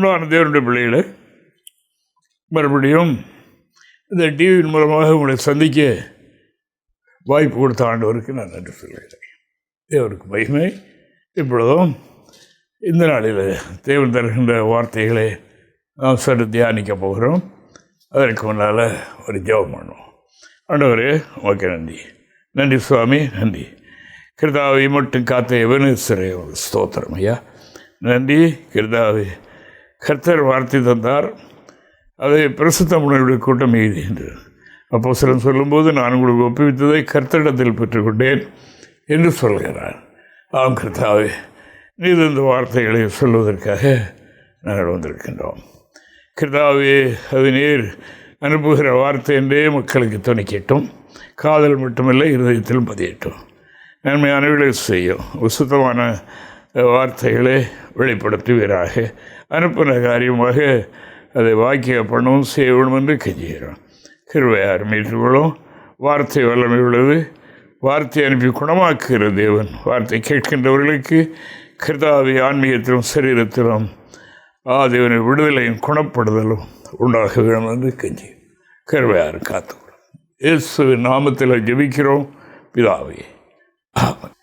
அன்பான தேவனுடைய பிள்ளைகளை மறுபடியும் இந்த டிவியின் மூலமாக உங்களை சந்திக்க வாய்ப்பு கொடுத்த ஆண்டவருக்கு நான் நன்றி சொல்கிறேன். தேவருக்கு மகிமை. இப்பொழுதும் இந்த நாளில் தேவன் தருகின்ற வார்த்தைகளை நாம் சற்று தியானிக்க போகிறோம். அதற்கு முன்னால் ஒரு ஜெபம் பண்ணுவோம். ஆண்டவரே ஓகே நன்றி. நன்றி சுவாமி நன்றி. கிருதாவை மட்டும் காத்த எவனேஸ்வரே ஸ்தோத்திரம் ஐயா. நன்றி கிருதாவை. கர்த்தர் வார்த்தை தந்தார். அதை பிரசுத்த கூட்டம் எழுதுகின்றது என்று. அப்போ சிலர் சொல்லும்போது நான் உங்களுக்கு ஒப்புவித்ததை கர்த்தரிடத்தில் பெற்றுக்கொண்டேன் என்று சொல்கிறார். ஆம் கர்த்தாவே நீது இந்த வார்த்தைகளை சொல்வதற்காக நாங்கள் வந்திருக்கின்றோம். கர்த்தாவே அது நீர் அனுப்புகிற வார்த்தை என்றே மக்களுக்கு துணிக்கட்டும். காதல் மட்டுமில்லை இருதயத்திலும் பதியட்டும். விளைவு செய்யும். சுத்தமான வார்த்தைகளை வெளிப்படுத்துவீராக. அனுப்பின காரியமாக அதை வாக்கிய பண்ணவும் செய்யணும் என்று கெஞ்சுகிறோம் கிருவையார் மீட்டுக்கொள்ளும் வார்த்தை வல்லமை உள்ளது வார்த்தை அனுப்பி குணமாக்குகிற தேவன். வார்த்தை கேட்கின்றவர்களுக்கு கிருதாவி ஆன்மீகத்திலும் சரீரத்திலும் ஆ விடுதலையும் குணப்படுதலும் உண்டாக வேண்டும் என்று கெஞ்சி. கருவையார் காத்துக்கிறோம் இயேசுவின் நாமத்தில் ஜெபிக்கிறோம். பிதாவே ஆமாம்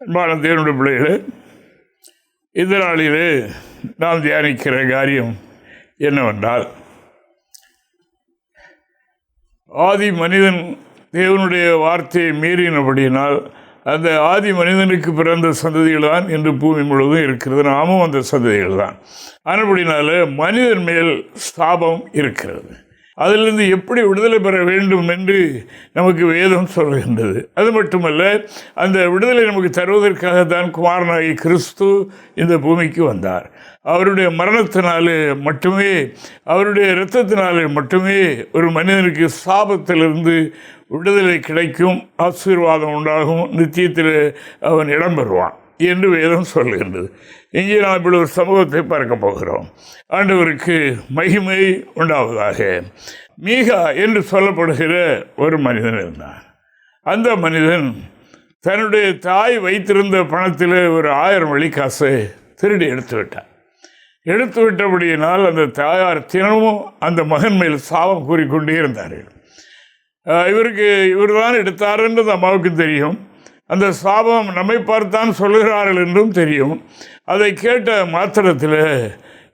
அன்பான தேவனுடைய பிள்ளைகளே இந்த நாளிலே நாம் தியானிக்கிற காரியம் என்னவென்றால் ஆதி மனிதன் தேவனுடைய வார்த்தையை மீறினபடியினால் அந்த ஆதி மனிதனுக்கு பிறந்த சந்ததிகள் தான் இன்று பூமி முழுவதும் இருக்கிறது. நாமும் அந்த சந்ததிகள் தான் ஆனபடினால மனிதன் மேல் ஸ்தாபம் இருக்கிறது. அதிலிருந்து எப்படி விடுதலை பெற வேண்டும் என்று நமக்கு வேதம் சொல்கின்றது. அது மட்டுமல்ல அந்த விடுதலை நமக்கு தருவதற்காக தான் குமாரனாகி கிறிஸ்து இந்த பூமிக்கு வந்தார். அவருடைய மரணத்தினாலே மட்டுமே அவருடைய இரத்தத்தினாலே மட்டுமே ஒரு மனிதனுக்கு சாபத்திலிருந்து விடுதலை கிடைக்கும் ஆசீர்வாதம் உண்டாகும் நித்தியத்தில் அவன் இடம் பெறுவான். என்று வேதம் சொல்கின்றது. இங்கே நாம் இப்படி ஒரு சமூகத்தை பார்க்க போகிறோம். ஆண்டவருக்கு மகிமை உண்டாவதாக. மீகா என்று சொல்லப்படுகிற ஒரு மனிதன் இருந்தான். அந்த மனிதன் தன்னுடைய தாய் வைத்திருந்த பணத்தில் ஒரு ஆயிரம் வழிகாசு திருடி எடுத்து விட்டான். எடுத்து விட்டபடியினால் அந்த தாயார் தினமும் அந்த மகன் மேல் சாபம் கூறிக்கொண்டே இருந்தார்கள். இவருக்கு இவர் தான் எடுத்தாருன்றது அம்மாவுக்கு தெரியும். அந்த சாபம் நம்மை பார்த்தான் சொல்கிறார்கள் என்றும் தெரியும். அதை கேட்ட மாத்திரத்தில்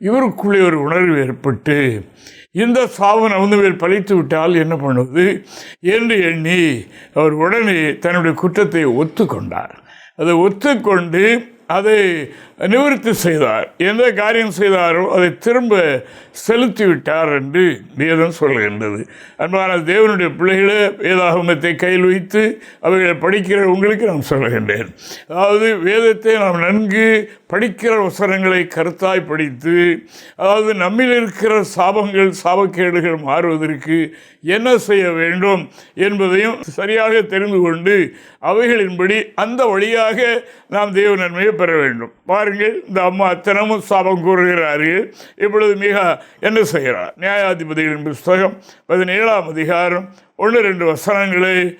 இவருக்குள்ளே ஒரு உணர்வு ஏற்பட்டு இந்த சாபம் வந்து பழித்து விட்டால் என்ன பண்ணுவது? என்று எண்ணி அவர் உடனே தன்னுடைய குற்றத்தை ஒத்துக்கொண்டார். அதை ஒத்துக்கொண்டு அதை நிவர்த்தி செய்தார். எந்த காரியம் செய்தாரோ அதை திரும்ப செலுத்திவிட்டார் என்று வேதம் சொல்கின்றது. அன்பான தேவனுடைய பிள்ளைகளை வேதாகமத்தை கையில் வைத்து அவைகளை படிக்கிற உங்களுக்கு நான் சொல்லுகின்றேன் அதாவது வேதத்தை நாம் நன்கு படிக்கிற வசனங்களை கருத்தாய் படித்து அதாவது நம்மில் இருக்கிற சாபங்கள் சாபக்கேடுகள் மாறுவதற்கு என்ன செய்ய வேண்டும் என்பதையும் சரியாக தெரிந்து கொண்டு அவைகளின்படி அந்த வழியாக நாம் தெய்வ நன்மையை பெற வேண்டும். பாருங்கள் இந்த அம்மா தினமும் சாபம் கூறுகிறார்கள். இப்பொழுது மிக என்ன செய்கிறார்? நியாயாதிபதிகளின் புஸ்தகம் பதினேழாம் அதிகாரம் ஒன்று ரெண்டு வசனங்களை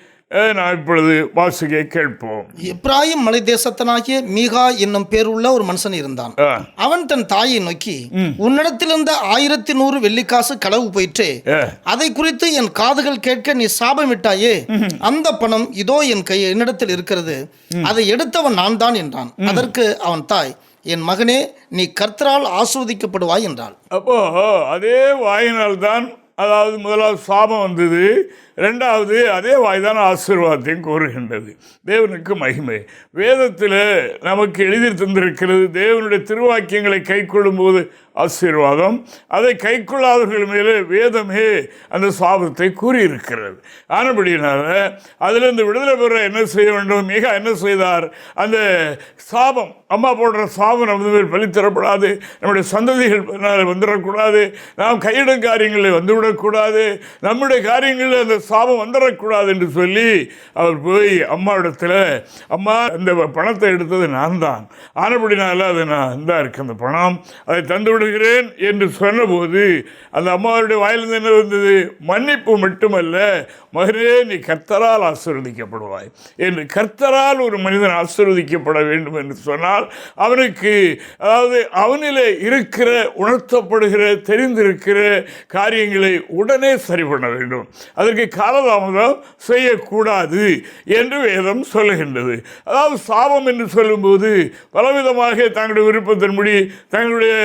நான் இப்பொழுது வாசிக்க கேட்போம்? எப்ராயிம் மலை தேசத்தனாகிய மீகா என்னும் பேருள்ள ஒரு மனுஷன் இருந்தான். அவன் தன் தாயை நோக்கி உன்னிடத்திலிருந்த ஆயிரத்தி நூறு வெள்ளிக்காசு களவு போயிற்றே. அதை குறித்து என் காதுகள் கேட்க நீ சாபமிட்டாயே அந்த பணம் இதோ என் கை என்னிடத்தில் இருக்கிறது. அதை எடுத்தவன் நான் தான் என்றான். அதற்கு அவன் தாய் என் மகனே நீ கர்த்தரால் ஆஸ்வதிக்கப்படுவாய் என்றாள். அப்போ அதே வாயினால் தான் அதாவது முதலாவது சாபம் வந்தது. ரெண்டாவது அதே வாய் தான் ஆசீர்வாதத்தையும் கூறுகின்றது. தேவனுக்கு மகிமை. வேதத்தில் நமக்கு எழுதி தந்திருக்கிறது தேவனுடைய திருவாக்கியங்களை கை கொள்ளும்போது ஆசீர்வாதம். அதை கை கொள்ளாதவர்கள் மேலே வேதமே அந்த சாபத்தை கூறியிருக்கிறது. ஆனபடியினால அதிலிருந்து விடுதலை பெற என்ன செய்ய வேண்டும்? மிக என்ன செய்தார்? அந்த சாபம் அம்மா போடுற சாபம் நமது மேல் பலித்தரப்படாது நம்முடைய சந்ததிகள் வந்துடக்கூடாது. நாம் கையிடும் காரியங்களில் வந்துவிடக்கூடாது. நம்முடைய காரியங்களில் அந்த சாபம் வந்துடக்கூடாது என்று சொல்லி அவர் போய் அம்மாவிடத்தில் அம்மா இந்த பணத்தை எடுத்தது நான் தான் ஆனபடினால அது நான் இந்தா இருக்கு அந்த பணம். அதை தந்து விடுங்க என்று சொன்னபோது அந்த அம்மாவுடைய வாயிலிருந்து என்ன இருந்தது? மன்னிப்பு மட்டுமல்ல மகனே நீ கர்த்தரால் ஆசீர்வதிக்கப்படுவாய். என்று கர்த்தரால் ஒரு மனிதன் ஆசீர்வதிக்கப்பட வேண்டும் என்று சொன்னால் அவனுக்கு அதாவது அவனிலே இருக்கிற உணர்த்தப்படுகிற தெரிந்திருக்கிற காரியங்களை உடனே சரி பண்ண வேண்டும். அதற்கு காலதாமதம் செய்யக்கூடாது என்று வேதம் சொல்லுகின்றது. அதாவது சாபம் என்று சொல்லும்போது பலவிதமாக தங்களுடைய விருப்பத்தின்படி தங்களுடைய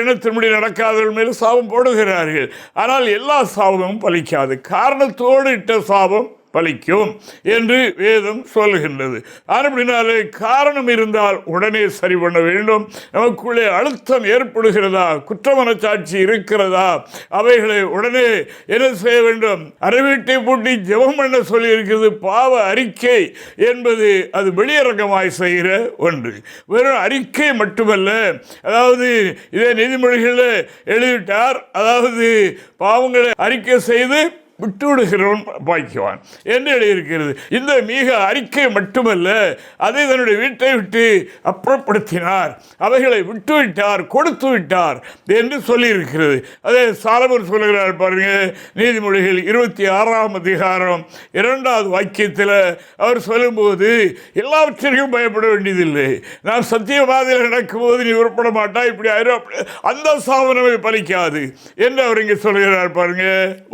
எண்ணத்தின்படி நடக்காதவர்கள் மேல் சாபம் போடுகிறார்கள். ஆனால் எல்லா சாபமும் பலிக்காது. காரணத்தோடு இட்ட சாபம் பலிக்கும் என்று வேதம் சொல்லுகின்றது. அப்படினாலே காரணம் இருந்தால் உடனே சரி பண்ண வேண்டும். நமக்குள்ளே அழுத்தம் ஏற்படுகிறதா? குற்றமனச்சாட்சி இருக்கிறதா? அவைகளை உடனே என்ன செய்ய வேண்டும்? அறிவீட்டை பூட்டி ஜெபம் பண்ண சொல்லியிருக்கிறது பாவ அறிக்கை என்பது அது வெளியரங்கமாய் செய்கிற ஒன்று. வெறும் அறிக்கை மட்டுமல்ல அதாவது இதே நீதிமொழிகளில் எழுதிவிட்டார் அதாவது பாவங்களை அறிக்கை செய்து விட்டு விடுகிறவன் பாய்க்குவான். என்று எழுதியிருக்கிறது? இந்த மிக அறிக்கை மட்டுமல்ல அதை தன்னுடைய வீட்டை விட்டு அப்புறப்படுத்தினார். அவைகளை விட்டு விட்டார் கொடுத்து விட்டார் என்று சொல்லியிருக்கிறது. அதே சாலமர் சொல்லுகிறார் பாருங்க நீதிமொழிகள் இருபத்தி ஆறாம் அதிகாரம் இரண்டாவது வாக்கியத்தில் அவர் சொல்லும்போது எல்லாவற்றிற்கும் பயப்பட வேண்டியதில்லை. நான் சத்தியவாதியில் நடக்கும்போது நீ உருப்பட மாட்டா இப்படி ஆயிரும். அப்படி அந்த சாதனமே பலிக்காது என்று அவர் இங்கே சொல்கிறார் பாருங்க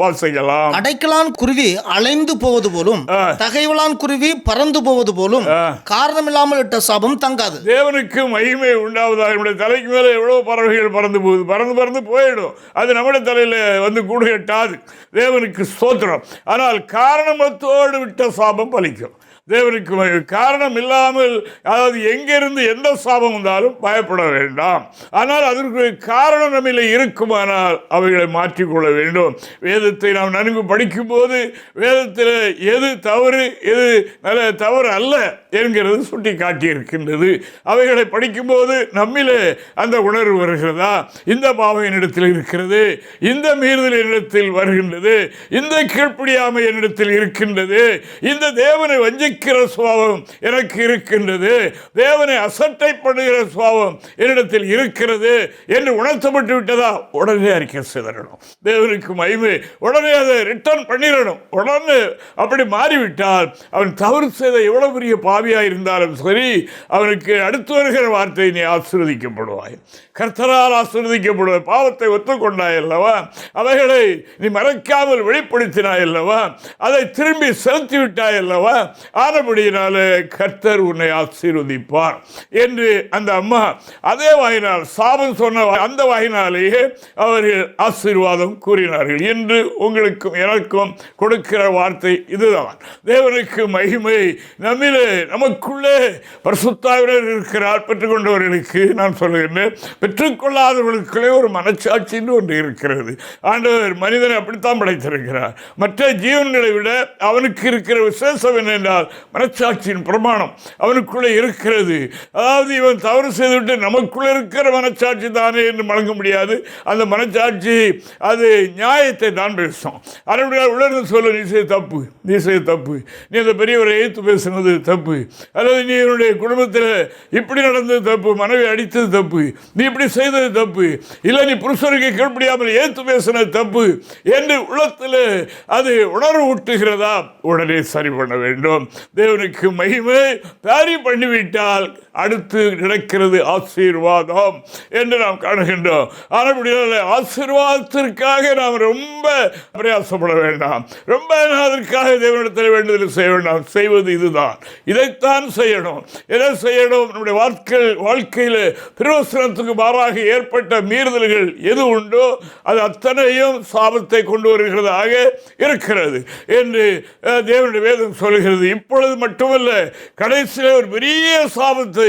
வாசிக்கலாம். அடைக்கலான். குருவி அலைந்து போவது போலும். தகைவலான் குருவி பறந்து போவது போலும் ஆ. காரணமில்லாமல் இட்ட சாபம் தங்காது. தேவனுக்கு மகிமை உண்டாவதாக நம்முடைய தலைக்கு மேலே எவ்வளோ பறவைகள் பறந்து போகுது. பறந்து பறந்து போயிடும். அது நம்முடைய தலையில் வந்து கூடு கட்டாது தேவனுக்கு ஸ்தோத்திரம். ஆனால் காரணமத்தோடு விட்ட சாபம் பலிக்கும். தேவனுக்கு காரணம் இல்லாமல் அதாவது எங்கிருந்து எந்த சாபம் வந்தாலும் பயப்பட வேண்டாம். ஆனால் அதற்கு காரணம் நம்மில் இருக்குமானால் அவைகளை மாற்றிக்கொள்ள வேண்டும். வேதத்தை நாம் நன்கு படிக்கும்போது வேதத்தில் எது தவறு எது நல்ல தவறு அல்ல. என்கிறது சுட்டி காட்டியிருக்கின்றது. அவைகளை படிக்கும்போது நம்மிலே அந்த உணர்வு வருகிறதா? இந்த பாவம் என்னிடத்தில் இருக்கிறது. இந்த மீறுதல் என்னிடத்தில் வருகின்றது. இந்த கீழ்ப்படியாமை என்னிடத்தில் இருக்கின்றது. இந்த தேவனை வஞ்சிக்கிற சுவாவம் எனக்கு இருக்கின்றது. தேவனை அசட்டைப்படுகிற சுவாவம் என்னிடத்தில் இருக்கிறது என்று உணர்த்தப்பட்டு விட்டதா? உடனே அறிக்கை சிதறணும் தேவனுக்கு மயிமை உடனே அதை ரிட்டர்ன் பண்ணிடணும். உடனே அப்படி மாறிவிட்டால் அவன் தவறு செய்த எவ்வளவு பெரிய பாவியாக இருந்தாலும் சரி அவனுக்கு அடுத்து வருகிற வார்த்தை நீ ஆசீர்வதிக்கப்படுவாய். கர்த்தரால் ஆசீர்வதிக்கப்படுவாய் பாவத்தை ஒத்துக்கொண்டாய் அல்லவா? அவைகளை நீ மறைக்காமல் வெளிப்படுத்தினாய் அல்லவா? அதை திரும்பி செலுத்தி விட்டாய் அல்லவா? ஆனபடியினாலே கர்த்தர் உன்னை ஆசீர்வதிப்பார் என்று அந்த அம்மா அதே வாயினால் சாபம் சொன்ன அந்த வாயினாலேயே அவர்கள் ஆசீர்வாதம் கூறினார்கள் என்று உங்களுக்கும் எனக்கும் கொடுக்கிற வார்த்தை இதுதான். தேவனுக்கு மகிமை நம்மிலே நமக்குள்ளே பரிசுத்தாவினர் இருக்கிறார் பெற்றுக்கொண்டவர்களுக்கு நான் சொல்லுகின்றேன் பெற்றுக்கொள்ளாதவர்களுக்குள்ளே ஒரு மனச்சாட்சின்னு ஒன்று இருக்கிறது. ஆண்டவர் மனிதனை அப்படித்தான் படைத்திருக்கிறார். மற்ற ஜீவன்களை விட அவனுக்கு இருக்கிற விசேஷம் என்னென்றால் மனச்சாட்சியின் பிரமாணம். அவனுக்குள்ளே இருக்கிறது. அதாவது இவன் தவறு செய்துவிட்டு நமக்குள்ளே இருக்கிற மனச்சாட்சி தானே என்று வழங்க முடியாது. அந்த மனச்சாட்சி அது நியாயத்தை தான் பேசும். அதனுடைய உலர்ந்து சொல்ல நீ செய்ய தப்பு நீ செய்ய தப்பு. நீ அந்த பெரியவரை எழுத்து பேசுனது தப்பு. அல்லது நீ என்னுடைய குடும்பத்தில் இப்படி நடந்தது தப்பு மனைவி அடித்தது தப்பு நீ இப்படி செய்தது தப்பு இல்லை நீ புருஷனுக்கு கீழ்ப்படியாமல் ஏத்து பேசினது தப்பு என்று உள்ளத்தில் அது உணர்வு ஊட்டுகிறதா? உடனே சரி பண்ண வேண்டும். தேவனுக்கு மகிமை தாரி பண்ணிவிட்டால் அடுத்து நடக்கிறது ஆசீர்வாதம் என்று நாம் காணுகின்றோம். ஆனால் ஆசீர்வாதத்திற்காக நாம் ரொம்ப பிரயாசப்பட வேண்டாம். ரொம்ப அதற்காக தேவனிடத்தில் வேண்டுதல் செய்ய வேண்டாம். செய்வது இதுதான். இதைத்தான் செய்யணும். எதை செய்யணும்? நம்முடைய வாழ்க்கை வாழ்க்கையில் திருவசனத்துக்கு மாறாக ஏற்பட்ட மீறுதல்கள் எது உண்டோ அது அத்தனையும் சாபத்தை கொண்டு வருகிறதாக இருக்கிறது என்று தேவனுடைய வேதம் சொல்கிறது. இப்பொழுது மட்டுமல்ல கடைசியில் ஒரு பெரிய சாபத்தை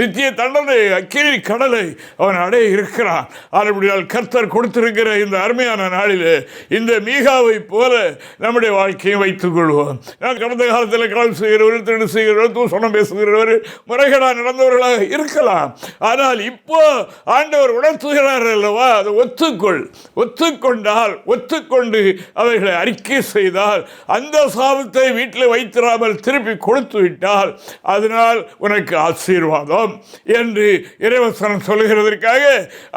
நித்திய தண்டனை அக்கினி கடலை அவன் அடைய இருக்கிறான். ஆனபடியால் கர்த்தர் கொடுத்திருக்கிற இந்த அருமையான நாளில் இந்த மீகாவை போல நம்முடைய வாழ்க்கையை வைத்துக் கொள்வோம். நான் கடந்த காலத்தில் கடல் செய்கிறவர் திருடு செய்கிறவர் தூசணம் பேசுகிறவர் முறைகளாக நடந்தவர்களாக இருக்கலாம். ஆனால் இப்போ ஆண்டவர் உணர்த்துகிறார் அல்லவா? அதை ஒத்துக்கொள். ஒத்துக்கொண்டால் ஒத்துக்கொண்டு அவைகளை அறிக்கை செய்தால் அந்த சாபத்தை வீட்டில் வைத்திராமல் திருப்பி கொடுத்து விட்டால் அதனால் உனக்கு ஆசிரியர் ஆசீர்வாதம் என்று இறைவசனம் சொல்கிறதற்காக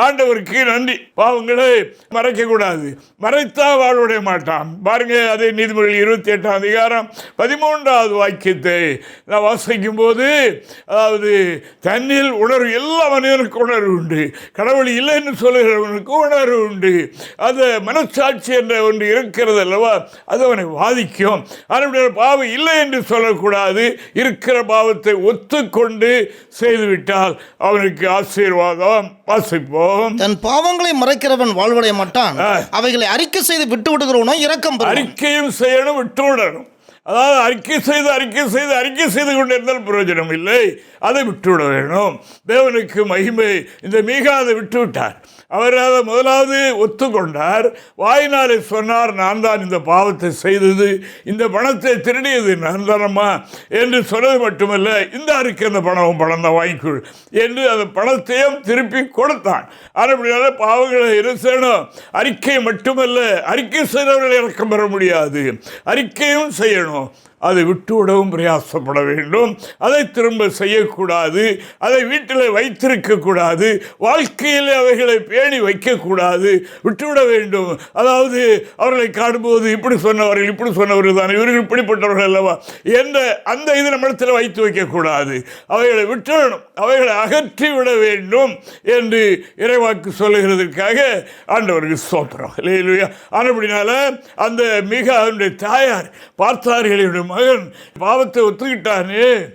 ஆண்டவருக்கு நன்றி. பாவங்களை மறைக்கக்கூடாது. மறைத்தா வாழ்வுடைய மாட்டான். பாருங்க அதே நீதிமொழி இருபத்தி எட்டாம் அதிகாரம் பதிமூன்றாவது வாக்கியத்தை நான் வாசிக்கும் போது அதாவது தன்னில் உணர்வு எல்லா மனிதனுக்கு உணர்வு உண்டு. கடவுள் இல்லைன்னு சொல்லுகிறவனுக்கு உணர்வு உண்டு. அந்த மனசாட்சி என்ற ஒன்று இருக்கிறது அல்லவா அது அவனை பாதிக்கும் அதனுடைய பாவம் இல்லை என்று சொல்லக்கூடாது. இருக்கிற பாவத்தை ஒத்துக்கொண்டு செய்துவிட்டால் அவனுக்கு ஆசீர்வாதம் வாசிப்போம். தன் பாவங்களை மறைக்கிறவன் வாழ்வடைய மாட்டான். அவைகளை அறிக்கை செய்து விட்டு விடுகிறவனோ இரக்கம் பெறுவான். அறிக்கையும் செய்யணும் விட்டு விடணும். அதாவது அறிக்கை செய்து அறிக்கை செய்து அறிக்கை செய்து கொண்டிருந்தால் பிரயோஜனம் இல்லை. அதை விட்டுவிட வேணும். தேவனுக்கு மகிமை. இந்த மீகா அதை விட்டு விட்டார் அவர் அதை முதலாவது ஒத்துக்கொண்டார். வாயினாலே சொன்னார் நான் தான் இந்த பாவத்தை செய்தது. இந்த பணத்தை திருடியது நான் தானம்மா என்று சொன்னது மட்டுமல்ல இந்த அறிக்கை அந்த பணம் பணம் தான் வாங்கிக்கொள் என்று அந்த பணத்தையும் திருப்பி கொடுத்தான். அப்படினால பாவங்களை என்ன அறிக்கை மட்டுமல்ல அறிக்கை செய்தவர்கள் இறக்கம் பெற முடியாது. அறிக்கையும் செய்யணும். அதை விட்டுவிடவும் பிரயாசப்பட வேண்டும். அதை திரும்ப செய்யக்கூடாது. அதை வீட்டில் வைத்திருக்கக்கூடாது. வாழ்க்கையில் அவைகளை பேணி வைக்கக்கூடாது. விட்டுவிட வேண்டும். அதாவது அவர்களை காணும்போது இப்படி சொன்னவர்கள் இப்படி சொன்னவர்கள் தான் இவர்கள் இப்படிப்பட்டவர்கள் அல்லவா? என்ற அந்த இது நம்மிடத்தில் வைத்து வைக்கக்கூடாது. அவைகளை விட்டுவிடணும். அவைகளை அகற்றி விட வேண்டும் என்று இறைவாக்கு சொல்லுகிறதற்காக ஆண்டவருக்கு சோத்திரம் இல்லையா ஆனப்படினால அந்த மிக அவனுடைய தாயார் பார்த்தார்களுடைய மகன் பாவத்தை ஒத்துக்கிட்டானே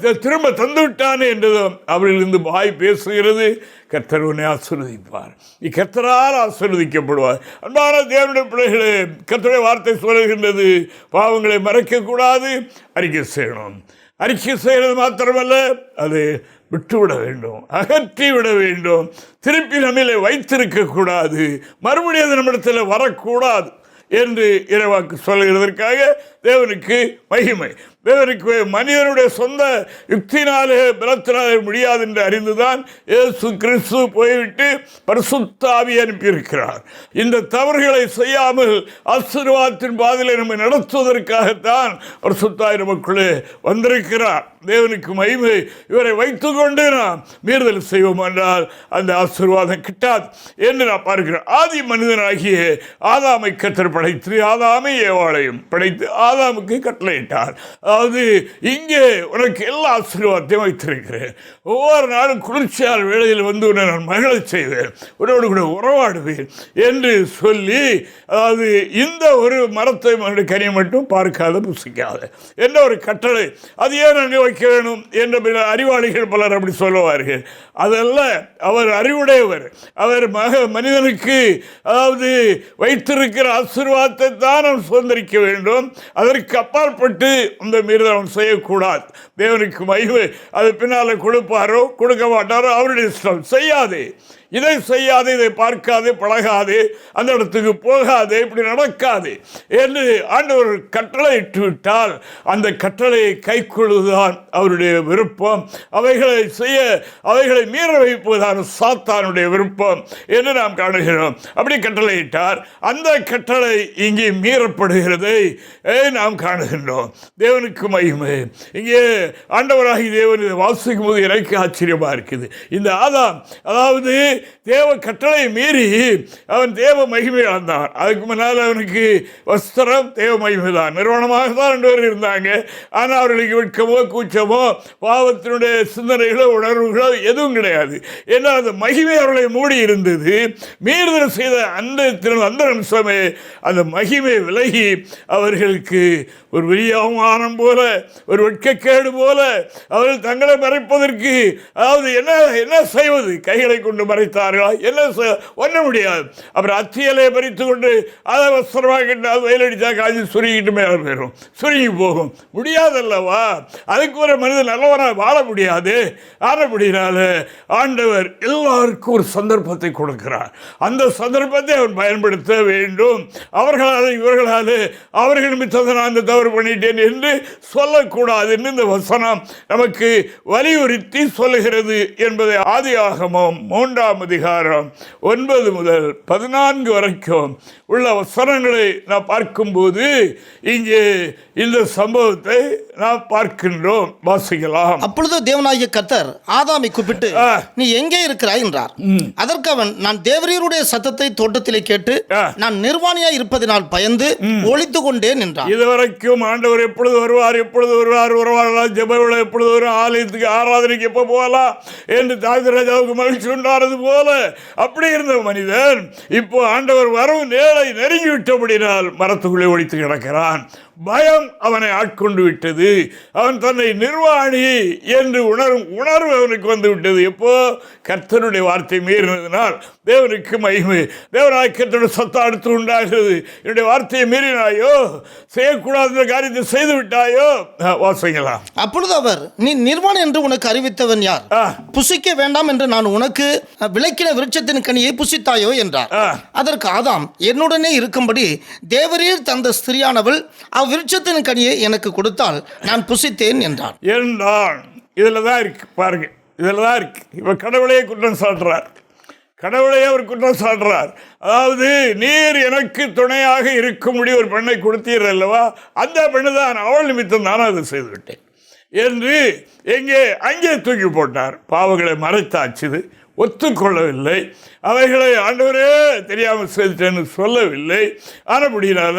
த- திரும்ப தந்து விட்டானே என்றதும் அவரிலிருந்து வாய் பேசுகிறது. கர்த்தர் உன்னை ஆசிர்வதிப்பார். இக்கர்த்தரால் ஆசிர்வதிக்கப்படுவார். அன்பான தேவனுடைய பிள்ளைகளே கர்த்தருடைய வார்த்தை சொல்லுகின்றது பாவங்களை மறைக்கக்கூடாது அறிக்கை செய்யணும். அறிக்கை செய்கிறது மாத்திரமல்ல அது விட்டுவிட வேண்டும் அகற்றி விட வேண்டும். திருப்பி நம்மளை வைத்திருக்கக்கூடாது. மறுபடியும் அது நம்மிடத்தில் வரக்கூடாது. என்று இறைவாக்கு சொல்லுகிறதற்காக தேவனுக்கு மகிமை. தேவனுக்கு மனிதனுடைய சொந்த யுக்தினாலே பலத்தினாலே முடியாது என்று அறிந்துதான் ஏசு கிறிஸ்து போய்விட்டு பரிசுத்தாவி அனுப்பியிருக்கிறார். இந்த தவறுகளை செய்யாமல் ஆசீர்வாதத்தின் பாதையிலே நம்மை நடத்துவதற்காகத்தான் பரிசுத்தாய் நமக்குள்ளே வந்திருக்கிறார். தேவனுக்கு மகிமை. இவரை வைத்துக்கொண்டு நாம் மீறுதல் செய்வோம் என்றால் அந்த ஆசீர்வாதம் கிட்டாது என்று நான் பார்க்கிறேன் ஆதி மனிதனாகிய ஆதாமை கத்தர் படைத்து ஆதாமை ஏவாளையும் படைத்து ஆதாமுக்கு கட்டளையிட்டார். அதாவது இங்கே உனக்கு எல்லா ஆசீர்வாதத்தையும் வைத்திருக்கிறேன். ஒவ்வொரு நாளும் குளிர்ச்சியால் வேளையில் வந்து உன்னை நான் மகிழச் செய்வேன். உன்னோடு கூட உறவாடுவேன் என்று சொல்லி அதாவது இந்த ஒரு மரத்தை மறுபடியும் கனியை மட்டும் பார்க்காத புசிக்காத என்ற ஒரு கட்டளை. அது ஏன் அங்கே வைக்க வேணும் என்ற பிற அறிவாளிகள் பலர் அப்படி சொல்லுவார்கள். அதல்ல அவர் அறிவுடையவர். அவர் மக மனிதனுக்கு அதாவது வைத்திருக்கிற ஆசீர்வாதத்தை தான் நாம் சுதந்திரிக்க வேண்டும். அதற்கு அப்பாற்பட்டு அந்த மீறி அவன் செய்யக்கூடாது. தேவனுக்கு மகிமை. அது பின்னால் கொடுப்பாரோ? கொடுக்க மாட்டாரோ அவருடைய இஷ்டம். செய்யாதே. இதை செய்யாது இதை பார்க்காது பழகாது அந்த இடத்துக்கு போகாது இப்படி நடக்காது என்று ஆண்டவர் கட்டளை இட்டு விட்டால் அந்த கட்டளையை கைக்கொள்வதுதான் அவருடைய விருப்பம். அவைகளை செய்ய அவைகளை மீற வைப்பதுதான் சாத்தானுடைய விருப்பம் என்று நாம் காணுகிறோம். அப்படி கட்டளையிட்டார். அந்த கட்டளை இங்கே மீறப்படுகிறதை ஏ, நாம் காணுகின்றோம். தேவனுக்கு மகிமை. இங்கே ஆண்டவராகி தேவன் இதை வாசிக்கும் போது எனக்கு ஆச்சரியமாக இருக்குது. இந்த ஆதாம் அதாவது தேவ கட்டளை மீறி அவன் தேவ மகிமை இழந்தான் அதுக்கு முன்னால் அவனுக்கு வஸ்திரம் தேவ மகிமை தான் நிறுவனமாக தான் ரெண்டு பேர் இருந்தாங்க. ஆனால் அவர்களுக்கு வெட்கமோ கூச்சமோ பாவத்தினுடைய சிந்தனைகளோ உணர்வுகளோ எதுவும் கிடையாது. ஏன்னா அந்த மகிமை அவர்களை மூடி இருந்தது. மீறுதல் செய்த அந்த திரு- அந்த நிமிஷமே அந்த மகிமை விலகி அவர்களுக்கு ஒரு பெரிய அவமானம் போல ஒரு வெட்கக்கேடு போல அவர்கள் தங்களை மறைப்பதற்கு அதாவது என்ன என்ன செய்வது? கைகளை கொண்டு வைத்தார்களா? என்ன செய்- ஒன்றும் முடியாது. அப்புறம் அத்தியலை பறித்து கொண்டு அதை வஸ்திரமாக்கிட்டு அது வெயிலடித்தா காய்ச்சி சுருங்கிட்டு மேலே போயிடும். சுருங்கி போகும். முடியாதல்லவா? அதுக்கு ஒரு மனிதன் நல்லவனாக வாழ முடியாது. ஆனபடினால ஆண்டவர் எல்லாருக்கும் ஒரு சந்தர்ப்பத்தை கொடுக்கிறார். அந்த சந்தர்ப்பத்தை அவன் பயன்படுத்த வேண்டும். அவர்களால் இவர்களால் அவர்கள் மிச்சத்தை நான் அந்த தவறு பண்ணிட்டேன் என்று சொல்லக்கூடாதுன்னு இந்த வசனம் நமக்கு வலியுறுத்தி சொல்லுகிறது என்பதை ஆதி ஆகமம் மூன்றாம் ஏழாம் அதிகாரம் ஒன்பது முதல் பதினான்கு வரைக்கும் உள்ள வசனங்களை நாம் பார்க்கும்போது இங்கே இந்த சம்பவத்தை நாம் பார்க்கின்றோம். வாசிக்கலாம். அப்பொழுது தேவனாகிய கர்த்தர் ஆதாமை கூப்பிட்டு. நீ எங்கே இருக்கிறாய்? என்றார். அதற்கு அவன் நான் தேவரீருடைய சத்தத்தை தோட்டத்திலே கேட்டு. நான் நிர்வாணியாய் இருப்பதினால் பயந்து ஒளித்து கொண்டேன் என்றான் இதுவரைக்கும் ஆண்டவர் எப்பொழுது வருவார் எப்பொழுது வருவார் வருவார்களா ஜெபவிழா எப்பொழுது வரும் ஆலயத்துக்கு ஆராதனைக்கு எப்போ போகலாம் என்று தாவித ராஜாவுக்கு மகிழ்ச்சி உண்டானது போல அப்படி இருந்த மனிதன் இப்போ ஆண்டவர் வரவும் நேரை நெருங்கிவிட்டபடினால் மரத்துக்குள்ளே ஒழித்து கிடக்கிறான். பயம் அவனை ஆட்கொண்டு விட்டது. அவன் தன்னை நிர்வாணி என்று உணரும் உணர்வு அவனுக்கு வந்து விட்டது. எப்போ? கர்த்தருடைய வார்த்தை மீறினதினால் தேவனுக்கு மகிமை. தேவனாய் கர்த்தருடைய சத்தம் அடுத்து உண்டாகிறது. என்னுடைய வார்த்தையை மீறினாயோ? செய்யக்கூடாத காரியத்தை செய்து விட்டாயோ வாசிக்கலாம் அப்பொழுது அவர் நீ நிர்வாணம் என்று உனக்கு அறிவித்தவன் யார். புசிக்க வேண்டாம் என்று நான் உனக்கு அஹ், விலக்கின விருட்சத்தின் கனியை புசித்தாயோ? என்றார். அதற்கு ஆதாம் என்னுடனே இருக்கும்படி தேவரீர் தந்த ஸ்திரியானவள் விருட்சத்தின் கனியை எனக்கு கொடுத்தால் நான் புசித்தேன் என்றான் என்றான். இதில் தான் இருக்கு பாருங்க. இதில் தான் இருக்கு. இப்போ கடவுளையே குற்றம் சாட்டுறார். கடவுளையே அவர் குற்றம் சாட்டுறார். அதாவது நீர் எனக்கு துணையாக இருக்கும்படி ஒரு பெண்ணை கொடுத்தீர் அல்லவா? அந்த பெண்ணு தான் அவள் நிமித்தம் நான் அதை செய்துவிட்டேன். என்று எங்கே அங்கே தூக்கி போட்டார். பாவங்களை மறைத்தாச்சுது ஒத்துக்கொள்ளவில்லை. அவைகளை ஆண்டவரே தெரியாமல் செய்துட்டேன்னு சொல்லவில்லை. ஆனபடினால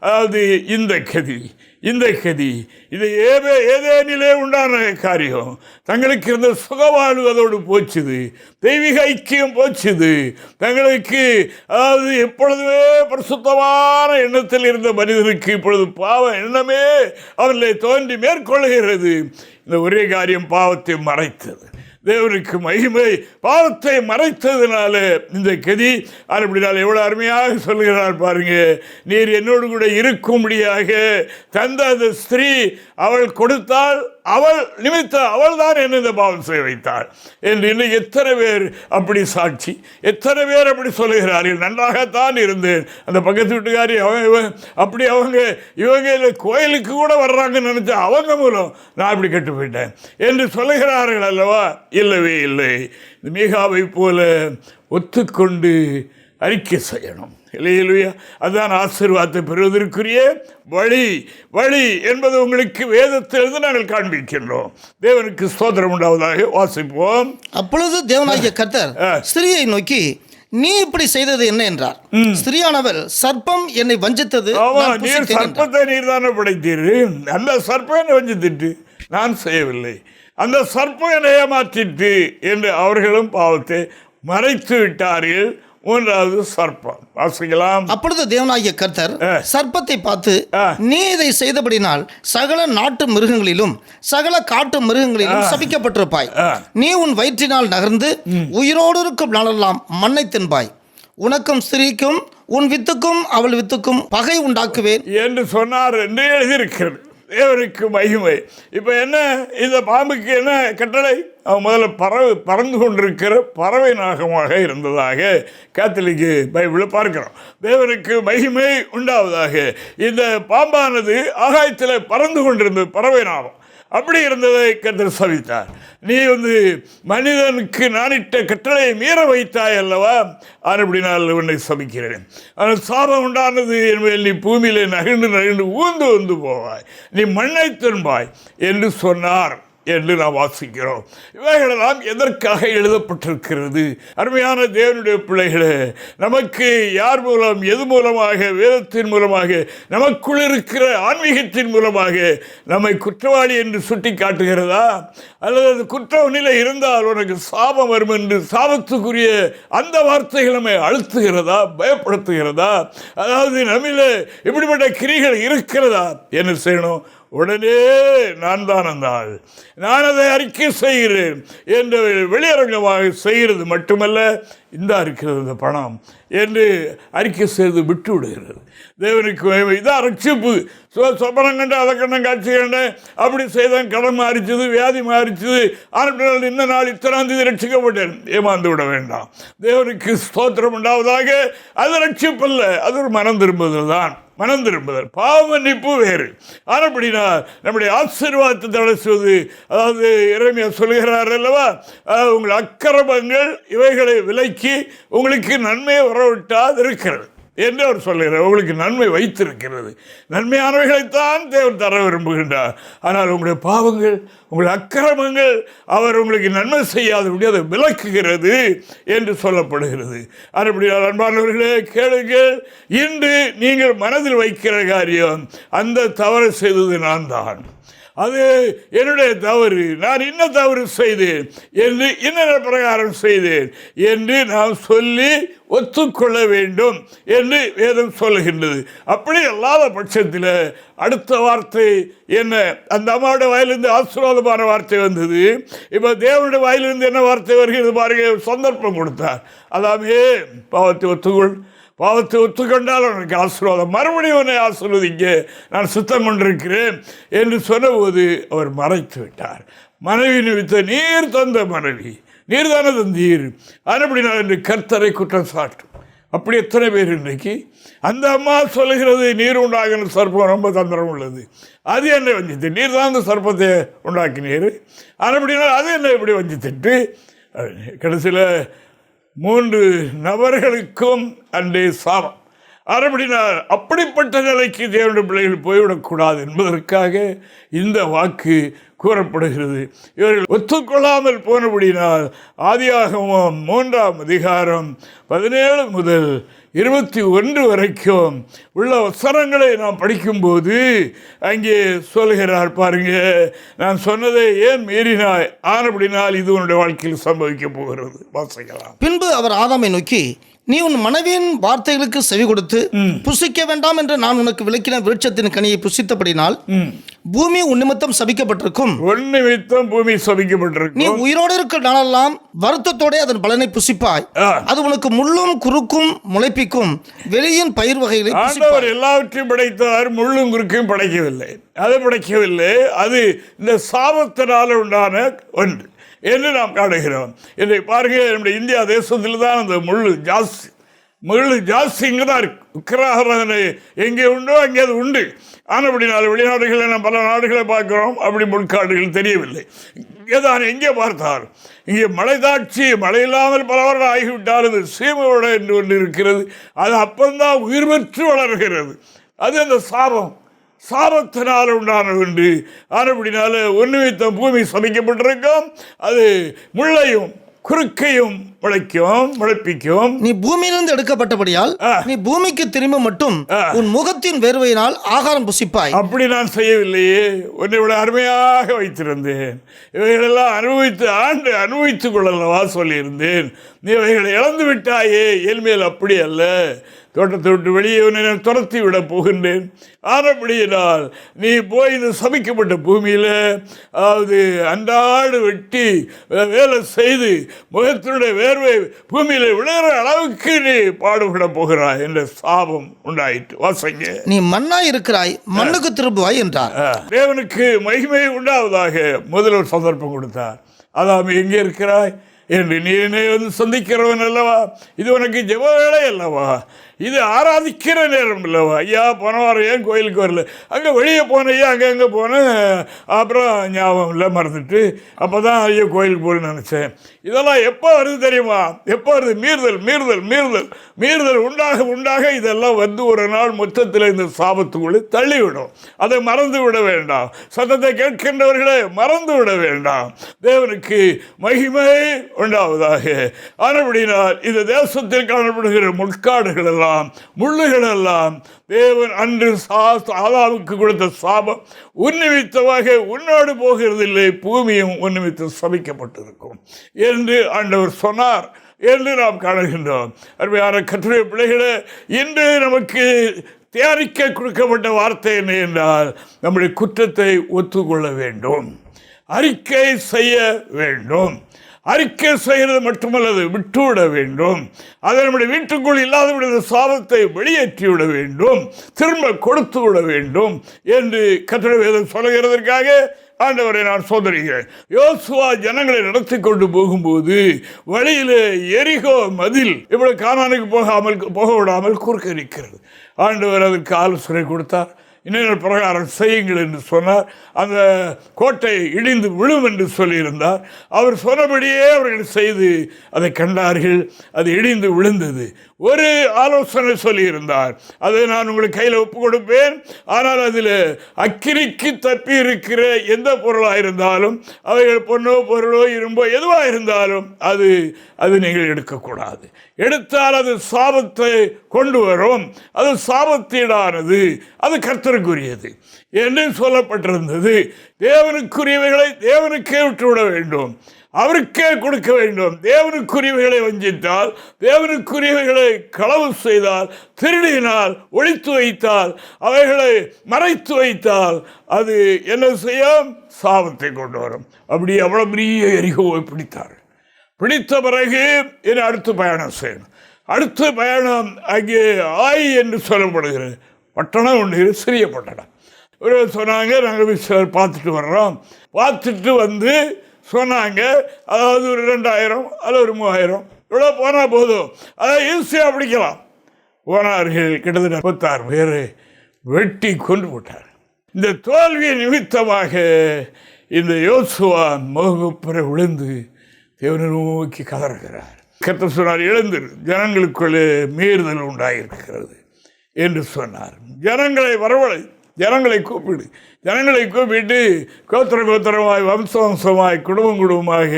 அதாவது இந்த கதி இந்த கதி இது ஏதே ஏதேனிலே உண்டான காரியம். தங்களுக்கு இருந்த சுகவாழ்வு அதோடு போச்சுது. தெய்வீக ஐக்கியம் போச்சுது. தங்களுக்கு அதாவது எப்பொழுதுமே பரிசுத்தமான எண்ணத்தில் இருந்த மனிதனுக்கு இப்பொழுது பாவ எண்ணமே அவர்களை தோன்றி மேற்கொள்கிறது இந்த ஒரே காரியம் பாவத்தை மறைத்தது. தேவனுக்கு மகிமை. பாவத்தை மறைத்ததுனால இந்த கதி அப்படினால் எவ்வளோ அருமையாக சொல்கிறார் பாருங்க. நீர் என்னோடு கூட இருக்கும்படியாக தந்த அந்த ஸ்திரீ அவள் கொடுத்தால் அவள் நிமித்த அவள் தான் என்ன இந்த பாவம் செய்ய வைத்தாள். என்று இன்னும் எத்தனை பேர் அப்படி சாட்சி எத்தனை பேர் அப்படி சொல்லுகிறார்கள். நன்றாகத்தான் இருந்தேன். அந்த பக்கத்து வீட்டுக்காரி அவன் இவன் அப்படி அவங்க இவங்க கோயிலுக்கு கூட வர்றாங்கன்னு நினச்சா அவங்க மூலம் நான் இப்படி கெட்டு போயிட்டேன் என்று சொல்லுகிறார்கள் அல்லவா? இல்லவே இல்லை. இந்த மீகாவை போல ஒத்துக்கொண்டு அறிக்கை செய்யணும். இல்லையிலுயா அதுதான் ஆசீர்வாதத்தை பெறுவதற்குரிய வழி வழி என்பது உங்களுக்கு வேதத்திலிருந்து நாங்கள் காண்பிக்கின்றோம். தேவனுக்கு ஸ்தோத்திரம் உண்டாவதாக வாசிப்போம். அப்பொழுது தேவனாகிய கர்த்தர். ஸ்திரியை நோக்கி நீ இப்படி செய்தது என்ன என்றார்? ஸ்திரியானவள் சர்ப்பம் என்னை வஞ்சித்தது நீர். சர்ப்பத்தை நீர் தானே படைத்தீர்? அந்த சர்ப்பம் என்னை வஞ்சித்திட்டு நான் செய்யவில்லை. அந்த சர்ப்பம் என்னை ஏமாற்றிட்டு என்று அவர்களும் பாவத்தை மறைத்து விட்டார்கள். மூன்றாவது சர்ப்பம். வாசிக்கலாம். அப்பொழுது தேவனாகிய கர்த்தர். சர்ப்பத்தை பார்த்து. நீ இதை செய்தபடினால் சகல நாட்டு மிருகங்களிலும் சகல காட்டு மிருகங்களிலும் சபிக்கப்பட்டிருப்பாய். நீ உன் வயிற்றினால் நகர்ந்து உயிரோடு இருக்கும் நாளெல்லாம் மண்ணை தின்பாய். உனக்கும் ஸ்திரீக்கும் உன் வித்துக்கும் அவள் வித்துக்கும் பகை உண்டாக்குவேன். என்று சொன்னார் என்று எழுதியிருக்கிறது. தேவனுக்கு மகிமை. இப்போ என்ன? இந்த பாம்புக்கு என்ன கட்டளை? அவன் முதல்ல பறவை பறந்து கொண்டிருக்கிற பறவை நாகமாக இருந்ததாக கேத்தலிக்கு பைபிளில் பார்க்கிறோம். தேவனுக்கு மகிமை உண்டாவதாக. இந்த பாம்பானது ஆகாயத்தில் பறந்து கொண்டிருந்த பறவை நாகம். அப்படி இருந்ததை கத்தர் சவித்தார் நீ வந்து மனிதனுக்கு நானிட்ட கட்டளையை மீற வைத்தாய் அல்லவா? அப்படினால் உன்னை சபிக்கிறேன். ஆனால் சாபம் உண்டானது என்பதில் நீ பூமியிலே நகர்ந்து நகிண்டு ஊந்து வந்து போவாய். நீ மண்ணை திரும்பாய் என்று சொன்னார். என்று நாம் வாசிக்கிறோம். இவைகளெல்லாம் எதற்காக எழுதப்பட்டிருக்கிறது? அருமையான தேவனுடைய பிள்ளைகளே நமக்கு யார் மூலம் எது மூலமாக வேதத்தின் மூலமாக நமக்குள் இருக்கிற ஆன்மீகத்தின் மூலமாக நம்மை குற்றவாளி என்று சுட்டி காட்டுகிறதா அல்லது அது குற்ற நிலை இருந்தால் உனக்கு சாபம் வரும் என்று சாபத்துக்குரிய அந்த வார்த்தைகள் நம்மை அழுத்துகிறதா? பயப்படுத்துகிறதா? அதாவது நம்மில இப்படிப்பட்ட கிரிகள் இருக்கிறதா? என்ன செய்யணும்? உடனே நான் தான் அந்த ஆள். நான் அதை அறிக்கை செய்கிறேன் என்று வெளியரங்கமாக செய்கிறது மட்டுமல்ல இந்த இருக்கிறது இந்த பணம் என்று அறிக்கை செய்து விட்டு விடுகிறது. தேவனுக்கு இதான் ரட்சிப்பு. சோ சொப்பனம் கண்டு அதை கண்டம் காட்சி கண்டேன் அப்படி செய்தான் கடன் மாறிச்சது வியாதி மாறிச்சது. ஆனால் இந்த நாள் இத்தனாம் தேதி ரட்சிக்கப்பட்டேன். ஏமாந்து விட வேண்டாம். தேவனுக்கு ஸ்தோத்திரம் உண்டாவதாக. அது ரட்சிப்பல்ல அது ஒரு மனம் திரும்புதல் தான் மனம் திரும்புதல். பாவ மன்னிப்பு வேறு. ஆனப்படினா நம்முடைய ஆசீர்வாதத்தை தடை செய்வது அதாவது இறைமையா சொல்கிறார் அல்லவா? உங்கள் அக்கிரமங்கள் இவைகளை விலக்கி உங்களுக்கு நன்மையை வரவிட்டாது இருக்கிறது என்று அவர் சொல்லுகிறார். உங்களுக்கு நன்மை வைத்திருக்கிறது. நன்மையானவைகளைத்தான் தேவன் தர விரும்புகின்றார். ஆனால் உங்களுடைய பாவங்கள் உங்களுடைய அக்கிரமங்கள் அவர் உங்களுக்கு நன்மை செய்யாதபடி அதை விளக்குகிறது என்று சொல்லப்படுகிறது. அதுபடியால் அன்பானவர்களே கேளுங்கள். இன்று நீங்கள் மனதில் வைக்கிற காரியம் அந்த தவறு செய்தது நான் தான் அது என்னுடைய தவறு. நான் என்ன தவறு செய்தேன் என்று இன்ன பிரகாரம் செய்தேன் என்று நாம் சொல்லி ஒத்துக்கொள்ள வேண்டும் என்று வேதம் சொல்லுகின்றது. அப்படி இல்லாத பட்சத்தில் அடுத்த வார்த்தை என்ன? அந்த அம்மாவுடைய வாயிலிருந்து ஆசீர்வாதமான வார்த்தை வந்தது. இப்போ தேவனுடைய வாயிலிருந்து என்ன வார்த்தை வருகிறது பாருங்க சந்தர்ப்பம் கொடுத்தார். அதாமே பாவத்தை ஒத்துக்கொள். பாவத்தை ஒத்துக்கொண்டால் உனக்கு ஆசீர்வாதம். மறுபடியும் உன்னை ஆசீர்வதிக்க நான் சுத்தம் கொண்டிருக்கிறேன் என்று சொன்னபோது அவர் மறைத்து விட்டார். மனைவி நிமித்த நீர் தந்த மனைவி. நீர் தானே தந்தீர். அப்படி நான் என்று கர்த்தரை குற்றம் சாட்டும். அப்படி எத்தனை பேர் இன்றைக்கு? அந்த அம்மா சொல்லுகிறது நீர் உண்டாகின சர்ப்பம் ரொம்ப தந்திரம் உள்ளது. அது என்னை வஞ்சித்து. நீர் தான் அந்த சர்ப்பத்தை உண்டாக்கினீர். அப்படின்னா அது என்ன இப்படி வஞ்சித்துட்டு? கடைசியில் மூன்று நபர்களுக்கும் அன்றே சாபம். அப்படினால் அப்படிப்பட்ட நிலைக்கு தேவனுடைய பிள்ளைகள் போய்விடக்கூடாது என்பதற்காக இந்த வாக்கு கூறப்படுகிறது. இவர்கள் ஒத்துக்கொள்ளாமல் போனபடினால் ஆதியாகமும் மூன்றாம் அதிகாரம் பதினேழு முதல் இருபத்தி ஒன்று வரைக்கும் உள்ள வசனங்களை நாம் படிக்கும்போது அங்கே சொல்கிறார் பாருங்க நான் சொன்னதை ஏன் மீறினாய்? ஆனபடினால் இது உன்னுடைய வாழ்க்கையில் சம்பவிக்க போகிறது. வாசிக்கலாம். பின்பு அவர் ஆதாமை நோக்கி நீ உன் மனைவியின் வார்த்தைகளுக்கு செவி கொடுத்து புசிக்க வேண்டாம் என்று நான் உனக்கு விளக்கின விருட்சத்தின் கனியை புசித்தபடினால் பூமி உன் நிமித்தம் சபிக்கப்பட்டிருக்கும். ஒன்று நிமித்தம் பூமி நீ சபிக்கப்பட்டிருக்கும் உயிரோடு இருக்க நாளெல்லாம் வருத்தத்தோட அதன் பலனை புசிப்பாய். அது உனக்கு முள்ளும் குறுக்கும் முளைப்பிக்கும். வெளியின் பயிர் வகைகளை. ஆண்டவர் எல்லாவற்றையும் படைத்தார் முள்ளும் குறுக்கையும் படைக்கவில்லை. அது படைக்கவில்லை. அது இந்த சாபத்தினால் உண்டான ஒன்று. என்று நாம் காணுகிறோம். இன்றைக்கு பாருங்க நம்முடைய இந்தியா தேசத்தில் தான் அந்த முள் ஜாஸ்தி முள் ஜாஸ்தி இங்கே தான் இருக்கு. உக்கிராகரனை எங்கே உண்டோ அங்கே அது உண்டு. ஆனால் அப்படி நாலு வெளிநாடுகளில் நாம் பல நாடுகளை பார்க்குறோம் அப்படி முள்காடுகள் தெரியவில்லை. இங்கே தான் எங்கே பார்த்தார் இங்கே மழை தாட்சி மழை இல்லாமல் பல வருடம் ஆகிவிட்டால் அது சீமோட என்று ஒன்று இருக்கிறது. அது அப்பந்தான் உயிர் பெற்று வளர்கிறது. அது அந்த சாபம். சாபத்தினால் உண்டான ஒன்று ஆனப்படினால ஒன்று வைத்த பூமி சமைக்கப்பட்டிருக்கும். அது முள்ளையும் குறுக்கையும் முளைக்கும் முளைப்பிக்கும். நீ பூமியிலிருந்து எடுக்கப்பட்டபடியால். நீ பூமிக்கு திரும்ப மட்டும். உன் முகத்தின் வேர்வையினால் ஆகாரம் புசிப்பாய். அப்படி நான் செய்யவில்லையே. உன்னை விட அருமையாக வைத்திருந்தேன். இவைகளெல்லாம் அனுபவித்து ஆண்டு அனுபவித்துக் கொள்ளலவா சொல்லியிருந்தேன். நீ இவைகளை இழந்து விட்டாயே என்மேல் அப்படி அல்ல. தோட்டத்தை விட்டு வெளியே நான் துரத்தி விட போகின்றேன். ஆனப்படியினால் நீ போய் இந்த சபிக்கப்பட்ட பூமியில் அதாவது அன்றாடு வெட்டி வேலை செய்து முகத்தினுடைய வேர்வை பூமியில் விழுகிற அளவுக்கு நீ பாடுபட போகிறாய் என்ற சாபம் உண்டாயிற்று. வாசங்க. நீ மண்ணாய் இருக்கிறாய் மண்ணுக்கு திரும்புவாய் என்றார். தேவனுக்கு மகிமை உண்டாவதாக முதல் ஒரு சந்தர்ப்பம் கொடுத்தார். அதாம் எங்கே இருக்கிறாய்? என்று நீ என்னை வந்து சந்திக்கிறவன் அல்லவா? இது உனக்கு ஜெப வேலை அல்லவா? இது ஆராதிக்கிற நேரம் இல்லைவா ஐயா போன வாரம் ஏன் கோயிலுக்கு வரல? அங்கே வெளியே போனையா அங்கே அங்கே போனேன். அப்புறம் ஞாபகம் இல்லை மறந்துட்டு. அப்போ தான் ஐயோ கோயிலுக்கு போகணும்னு நினச்சேன். இதெல்லாம் எப்போ வருது தெரியுமா? எப்போ வருது? மீறுதல் மீறுதல் மீறுதல். மீறுதல் உண்டாக உண்டாக இதெல்லாம் வந்து ஒரு நாள் மொத்தத்தில் இந்த சாபத்துக்குள்ளே தள்ளிவிடும். அதை மறந்து விட வேண்டாம். சத்தத்தை கேட்கின்றவர்களே மறந்து விட வேண்டாம். தேவனுக்கு மகிமை உண்டாவதாக. ஆனபடினால் இந்த தேசத்தில் காணப்படுகிற முட்காடுகள் எல்லாம் முள்ளுகள் எல்லாம் தேவன் அன்று சா- ஆதாமுக்கு கொடுத்த சாபம் உன்னிமித்தமாக உன்னோடு போகிறதில்லை பூமியும் உன்னிமித்து சபிக்கப்பட்டிருக்கும் என்று ஆண்டவர் சொன்னார் என்று நாம் காணுகின்றோம். அருமையான கற்றுரை பிள்ளைகளே இன்று நமக்கு தயாரிக்க கொடுக்கப்பட்ட வார்த்தை என்ன என்றால் நம்முடைய குற்றத்தை ஒத்துக்கொள்ள வேண்டும் அறிக்கை செய்ய வேண்டும். அறிக்கை செய்கிறது மட்டுமல்லது விட்டுவிட வேண்டும். அதை நம்முடைய வீட்டுக்குள் இல்லாத விட சாபத்தை வெளியேற்றி விட வேண்டும். திரும்ப கொடுத்து விட வேண்டும் என்று கத்திர வேதம் சொல்லுகிறதற்காக ஆண்டவரை நான் சோதரிகிறேன் யோசுவா ஜனங்களை நடத்தி கொண்டு போகும்போது வழியிலே எரிகோ மதில் இவ்வளவு காணானுக்கு போகாமல் போக விடாமல் குறுக்க நிற்கிறது. ஆண்டவர் அதற்கு ஆலோசனை கொடுத்தார். இன்னொரு பிரகாரம் செய்யுங்கள் என்று சொன்னார். அந்த கோட்டை இடிந்து விழும் என்று சொல்லியிருந்தார். அவர் சொன்னபடியே அவர்கள் செய்து அதை கண்டார்கள். அது இடிந்து விழுந்தது. ஒரு ஆலோசனை சொல்லியிருந்தார். அதை நான் உங்களுக்கு கையில் ஒப்பு கொடுப்பேன். ஆனால் அதில் அக்கினிக்கு தப்பி இருக்கிற எந்த பொருளாக இருந்தாலும் அவைகள் பொண்ணோ பொருளோ இரும்போ எதுவாக இருந்தாலும் அது அது நீங்கள் எடுக்கக்கூடாது. எடுத்தால் அது சாபத்தை கொண்டு வரும். அது சாபத்தீடானது. அது கர்த்தருக்குரியது என்று சொல்லப்பட்டிருந்தது. தேவனுக்குரியவைகளை தேவனுக்கே விட்டுவிட வேண்டும். அவருக்கே கொடுக்க வேண்டும். தேவனுக்குரியவைகளை வஞ்சித்தால் தேவனுக்குரியவைகளை களவு செய்தால் திருடினால் ஒழித்து வைத்தால் அவைகளை மறைத்து வைத்தால் அது என்ன செய்யும்? சாபத்தை கொண்டு வரும். அப்படி அவ்வளோ பெரிய எரிகோவை பிடித்தார் பிடித்த பிறகு இனி அடுத்து பயணம் செய்யணும். அடுத்த பயணம் அங்கே ஆய் என்று சொல்லப்படுகிறது. பட்டணம் ஒன்று சிறிய பட்டணம். ஒரு சொன்னாங்க நாங்கள் போய் பார்த்துட்டு வர்றோம். பார்த்துட்டு வந்து சொன்னாங்க அதாவது ஒரு ரெண்டாயிரம் அல்ல ஒரு மூவாயிரம். இவ்வளோ போனால் போதும். அதை ஈஸியாக பிடிக்கலாம். போனார்கள் கிட்டத்தட்ட முப்பத்தாறு பேர் வெட்டி கொண்டு போட்டார் இந்த தோல்வி நிமித்தமாக இந்த யோசுவா முகப்புற விழுந்து தேவனை நோக்கி கதறுகிறார். கத்த சொன்னார் எழுந்திரு ஜனங்களுக்குள்ளே மீறுதல் உண்டாயிருக்கிறது என்று சொன்னார். ஜனங்களை வரவழை ஜனங்களை கூப்பிடு. ஜனங்களை கூப்பிட்டு கோத்திர கோத்திரமாய் வம்ச வம்சமாய் குடும்பம் குடும்பமாக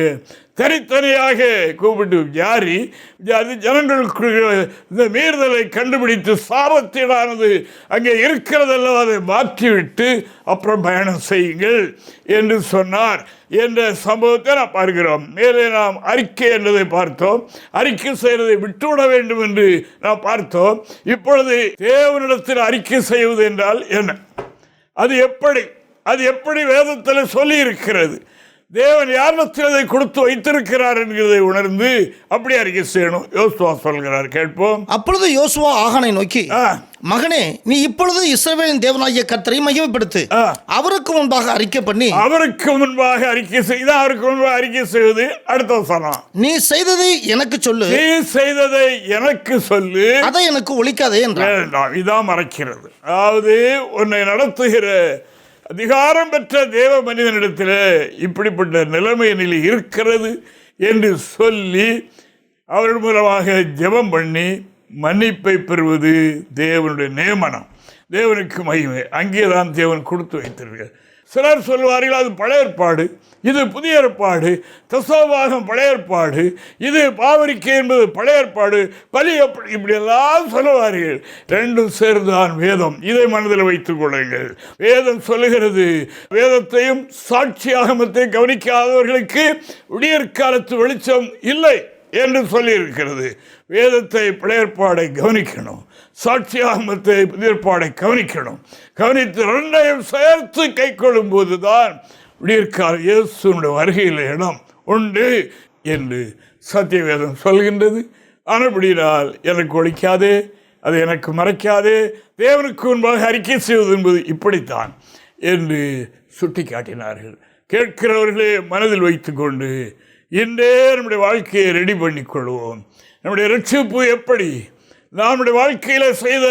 தனித்தனியாக கூப்பிட்டு ஜாரி அது ஜனங்களுக்கு இந்த மீறுதலை கண்டுபிடித்து சாபத்தீடானது அங்கே இருக்கிறதெல்லாம் அதை மாற்றிவிட்டு அப்புறம் பயணம் செய்யுங்கள் என்று சொன்னார் என்ற சம்பவத்தை நாம் பார்க்கிறோம். மேலே நாம் அறிக்கை என்பதை பார்த்தோம். அறிக்கை செய்வதை விட்டுவிட வேண்டும் என்று நாம் பார்த்தோம். இப்பொழுது தேவனிடத்தில் அறிக்கை செய்வது என்றால் என்ன? அது எப்படி அது எப்படி வேதத்தில் சொல்லி இருக்கிறது தேவன் யாரிடத்தில் அதை கொடுத்து வைத்திருக்கிறார் என்கிறதை உணர்ந்து அப்படி அறிக்கை செய்யணும். யோசுவா சொல்கிறார் கேட்போம். அப்பொழுது யோசுவா ஆகானை நோக்கி மகனே நீ இப்பொழுது இஸ்ரவேலின் தேவனாகிய கர்த்தரை மகிமைப்படுத்து. அவருக்கு முன்பாக அறிக்கை பண்ணி அவருக்கு முன்பாக அறிக்கை செய்து அவருக்கு முன்பாக அறிக்கை செய்வது? அடுத்த வசனம். நீ செய்ததை எனக்கு சொல்லு. நீ செய்ததை எனக்கு சொல்லு. அதை எனக்கு ஒழிக்காதே என்றார். இதான் மறைக்கிறது. அதாவது உன்னை நடத்துகிற அதிகாரம் பெற்ற தேவ மனிதனிடத்தில் இப்படிப்பட்ட நிலைமை நிலை இருக்கிறது என்று சொல்லி அவர்கள் மூலமாக ஜெபம் பண்ணி மன்னிப்பை பெறுவது தேவனுடைய நியமனம். தேவனுக்கு மகிமை. அங்கே தான் தேவன் கொடுத்து வைத்திருக்கிறார். சிலர் சொல்வார்கள் அது பழைய ஏற்பாடு இது புதிய ஏற்பாடு தசோபாகம் பழைய ஏற்பாடு இது பாவரிக்கை என்பது பழைய ஏற்பாடு பலி எப்படி இப்படியெல்லாம் சொல்லுவார்கள். ரெண்டும் சேர்ந்தான் வேதம். இதை மனதில் வைத்துக் கொள்ளுங்கள். வேதம் சொல்லுகிறது வேதத்தையும் சாட்சியாகமத்தையும் கவனிக்காதவர்களுக்கு விடியற்காலத்து வெளிச்சம் இல்லை என்று சொல்லியிருக்கிறது. வேதத்தை பழையற்பாடை கவனிக்கணும். சாட்சியாகமத்தை புதிர்ப்பாடை கவனிக்கணும். கவனித்து ரெண்டையும் சேர்த்து கை கொள்ளும்போது தான் விடியற்கால இயேசுனுடைய வருகையில் இடம் உண்டு என்று சத்தியவேதம் சொல்கின்றது. ஆனபடினால் எனக்கு ஒழிக்காதே அது எனக்கு மறைக்காதே தேவனுக்கு முன்பாக அறிக்கை செய்வது என்பது இப்படித்தான் என்று சுட்டி காட்டினார்கள் கேட்கிறவர்களே மனதில் வைத்துக்கொண்டு இன்றே நம்முடைய வாழ்க்கையை ரெடி பண்ணிக்கொள்வோம். நம்முடைய ரட்சிப்பு எப்படி? நம்முடைய வாழ்க்கையில் செய்த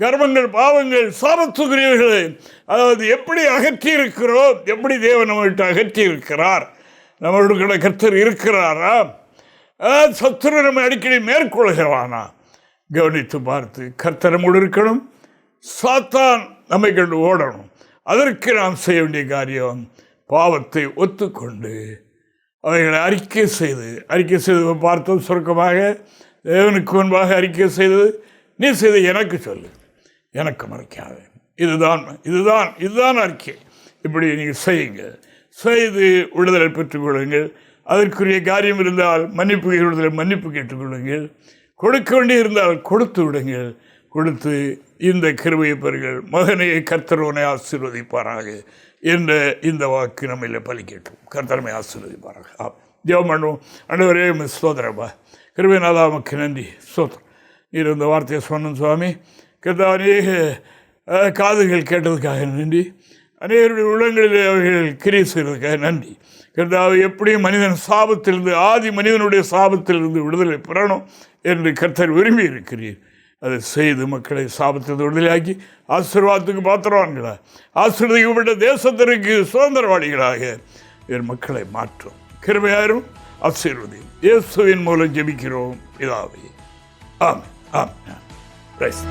கர்மங்கள் பாவங்கள் சாபத்துக்குரியவர்களை அதாவது எப்படி அகற்றி இருக்கிறோம் எப்படி தேவன் நம்மகிட்ட அகற்றி இருக்கிறார் நம்மளுடைய கர்த்தர் இருக்கிறாரா? சத்துரு நம்ம அடிக்கடி மேற்கொள்கிறானா கவனித்து பார்த்து கர்த்தர் நம்மோடு இருக்கணும் சாத்தான் நம்மை கண்டு ஓடணும். அதற்கு நாம் செய்ய வேண்டிய காரியம் பாவத்தை ஒத்துக்கொண்டு அவைகளை அறிக்கை செய்து அறிக்கை செய்து பார்த்தோம் சுருக்கமாக தேவனுக்கு முன்பாக அறிக்கை செய்தது. நீ செய்து எனக்கு சொல்லு. எனக்கு மறைக்காது. இதுதான் இதுதான் இதுதான் அறிக்கை. இப்படி நீங்கள் செய்யுங்க. செய்து விடுதலை பெற்றுக்கொள்ளுங்கள் அதற்குரிய காரியம் இருந்தால் மன்னிப்பு விடுதலை மன்னிப்பு கேட்டுக்கொள்ளுங்கள் கொடுக்க வேண்டி இருந்தால் கொடுத்து விடுங்கள். கொடுத்து இந்த கிருபையை பெறுங்கள். மகனையை கர்த்தரவனை ஆசீர்வதிப்பாராக. என்ற இந்த வாக்கு நம்மில் பலிக்கட்டும் கர்த்தரமை ஆசீர்வதிப்பாராக. ஆ ஜெபம் பண்ணுவோம். அனைவரே சோதரப்பா கிருபைநாதா நமக்கு நன்றி சோதரம் நீர் இந்த வார்த்தையை சொன்னோம் சுவாமி. கர்த்தா அநேக காதுகள் கேட்டதுக்காக நன்றி. அநேகருடைய உள்ளங்களிலே அவர்கள் கிரியை செய்வதற்காக நன்றி. கர்த்தாவை எப்படியும் மனிதன் சாபத்திலிருந்து ஆதி மனிதனுடைய சாபத்திலிருந்து விடுதலை பெறணும் என்று கர்த்தர் விரும்பி இருக்கிறீர் அதை செய்து மக்களை சாபத்திலிருந்து விடுதலையாக்கி ஆசீர்வாதத்துக்கு பாத்திரவான்களா? ஆசீர்வதிக்கப்பட்ட தேசத்திற்கு சுதந்திரவாளிகளாக. என் மக்களை மாற்றும். கிருமையாரும் ஆசீர்வதியும். இயேசுவின் மூலம் ஜெபிக்கிறோம். இதாவே ஆமென். ஆமென். ரைஸ்.